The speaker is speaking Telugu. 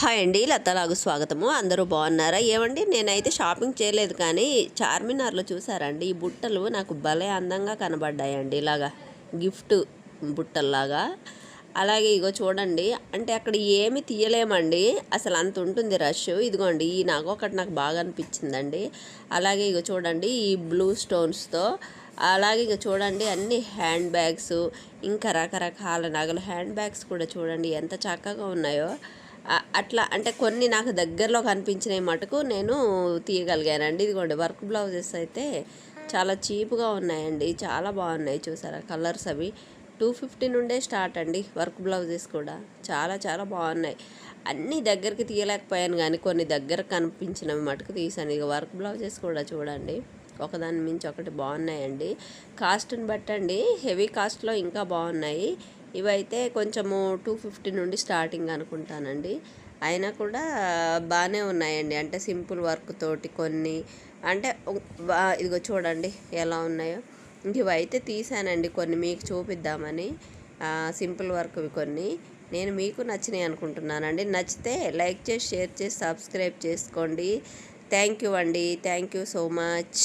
హాయ్ అండి లతలాగు స్వాగతము. అందరూ బాగున్నారా? ఏమండి నేనైతే షాపింగ్ చేయలేదు కానీ చార్మినార్లో చూసారండి. ఈ బుట్టలు నాకు భలే అందంగా కనబడ్డాయండి. ఇలాగా గిఫ్ట్ బుట్టల్లాగా. అలాగే ఇగో చూడండి అంటే అక్కడ ఏమి తీయలేమండి. అసలు అంత ఉంటుంది రష్. ఇదిగోండి ఈ నాకు ఒకటి నాకు బాగా అనిపించిందండి. అలాగే ఇగో చూడండి ఈ బ్లూ స్టోన్స్తో. అలాగే ఇక చూడండి అన్ని హ్యాండ్ బ్యాగ్స్ ఇంకా రకరకాల నగలు హ్యాండ్ బ్యాగ్స్ కూడా చూడండి ఎంత చక్కగా ఉన్నాయో. అట్లా అంటే కొన్ని నాకు దగ్గరలో కనిపించినవి మటుకు నేను తీయగలిగానండి. ఇదిగోండి వర్క్ బ్లౌజెస్ అయితే చాలా చీప్గా ఉన్నాయండి. చాలా బాగున్నాయి చూసారా కలర్స్ అవి. టూ ఫిఫ్టీ నుండే స్టార్ట్ అండి వర్క్ బ్లౌజెస్ కూడా. చాలా చాలా బాగున్నాయి. అన్నీ దగ్గరికి తీయలేకపోయాను కానీ కొన్ని దగ్గర కనిపించినవి మటుకు తీసాను. ఇక వర్క్ బ్లౌజెస్ కూడా చూడండి ఒకదాని మించి ఒకటి బాగున్నాయండి. కాస్ట్ని బట్టండి హెవీ కాస్ట్లో ఇంకా బాగున్నాయి. ఇవైతే కొంచెము టూ ఫిఫ్టీ నుండి స్టార్టింగ్ అనుకుంటానండి. అయినా కూడా బాగానే ఉన్నాయండి. అంటే సింపుల్ వర్క్ తోటి కొన్ని అంటే ఇదిగో చూడండి ఎలా ఉన్నాయో. ఇవైతే తీసానండి కొన్ని మీకు చూపిద్దామని. సింపుల్ వర్క్వి కొన్ని. నేను మీకు నచ్చినాయి అనుకుంటున్నానండి. నచ్చితే లైక్ చేసి షేర్ చేసి సబ్స్క్రైబ్ చేసుకోండి. థ్యాంక్ యూ అండి. Thank you so much.